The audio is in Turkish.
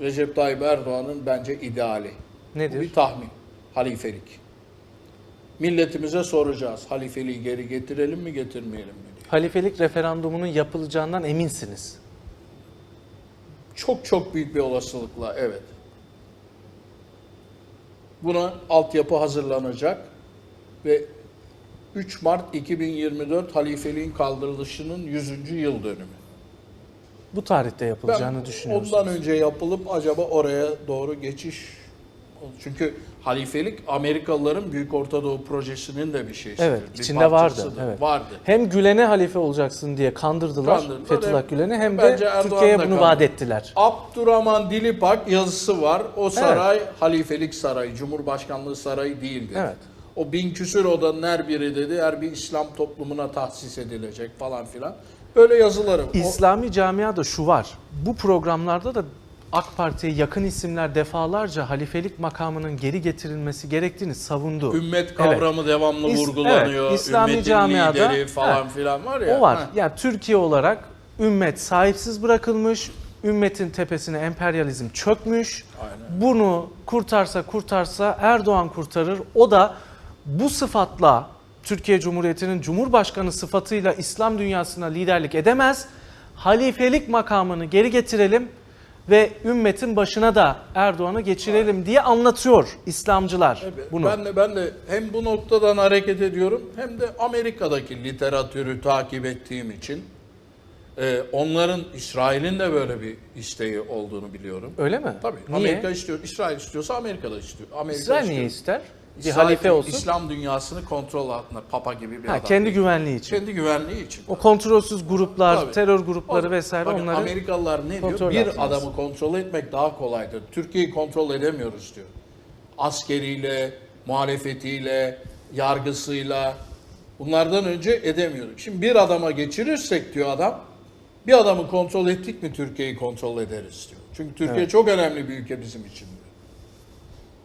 Recep Tayyip Erdoğan'ın bence ideali. Bu Nedir? bir tahmin. Halifelik. Milletimize soracağız. Halifeliği geri getirelim mi getirmeyelim mi diye. Halifelik referandumunun yapılacağından eminsiniz. Çok çok büyük bir olasılıkla evet. Buna altyapı hazırlanacak ve 3 Mart 2024 halifeliğin kaldırılışının 100. yıl dönümü. Bu tarihte yapılacağını Ben düşünüyorsunuz. ondan önce yapılıp acaba oraya doğru geçiş çünkü halifelik Amerikalıların Büyük Orta Doğu projesinin de bir şeysidir. Evet, bir içinde vardı. Evet. Vardı. Hem Gülen'e halife olacaksın diye kandırdılar, Kandırdılar. Fethullah Hem- Gülen'i hem de Türkiye'ye bunu vaat ettiler. Abdurrahman Dilipak yazısı var. O saray halifelik sarayı, Cumhurbaşkanlığı sarayı değil dedi. Evet. O bin küsür odanın her biri dedi her bir İslam toplumuna tahsis edilecek falan filan. Böyle yazıları. İslami camiada şu var. Bu programlarda da AK Parti'ye yakın isimler defalarca halifelik makamının geri getirilmesi gerektiğini savundu. ümmet Evet. kavramı devamlı İs- vurgulanıyor. evet, İslami Ümmetin camiada- lideri falan Evet. filan var ya. O var. Ha. Yani Türkiye olarak ümmet sahipsiz bırakılmış, ümmetin tepesine emperyalizm çökmüş. Aynen. Bunu kurtarsa kurtarsa Erdoğan kurtarır. O da bu sıfatla Türkiye Cumhuriyeti'nin Cumhurbaşkanı sıfatıyla İslam dünyasına liderlik edemez. Halifelik makamını geri getirelim ve ümmetin başına da Erdoğan'ı geçirelim diye anlatıyor İslamcılar bunu. Ben de ben de hem bu noktadan hareket ediyorum hem de Amerika'daki literatürü takip ettiğim için e, onların İsrail'in de böyle bir isteği olduğunu biliyorum. Öyle mi? Tabii. Niye? Amerika istiyor. İsrail istiyorsa Amerika da istiyor. Amerika İsrail istiyor. niye ister? Bir halife olsun. İslam dünyasını kontrol altında papa gibi bir Ha, adam. kendi değil. güvenliği için. Kendi güvenliği için. O kontrolsüz gruplar, Tabii. terör grupları O- vesaire bakın onları Amerikalılar ne diyor? Bir altına adamı kontrol etmek daha kolaydır. Türkiye'yi kontrol edemiyoruz diyor. Askeriyle, muhalefetiyle, yargısıyla bunlardan önce edemiyorduk. Şimdi bir adama geçirirsek diyor adam, bir adamı kontrol ettik mi Türkiye'yi kontrol ederiz diyor. Çünkü Türkiye çok önemli bir ülke bizim için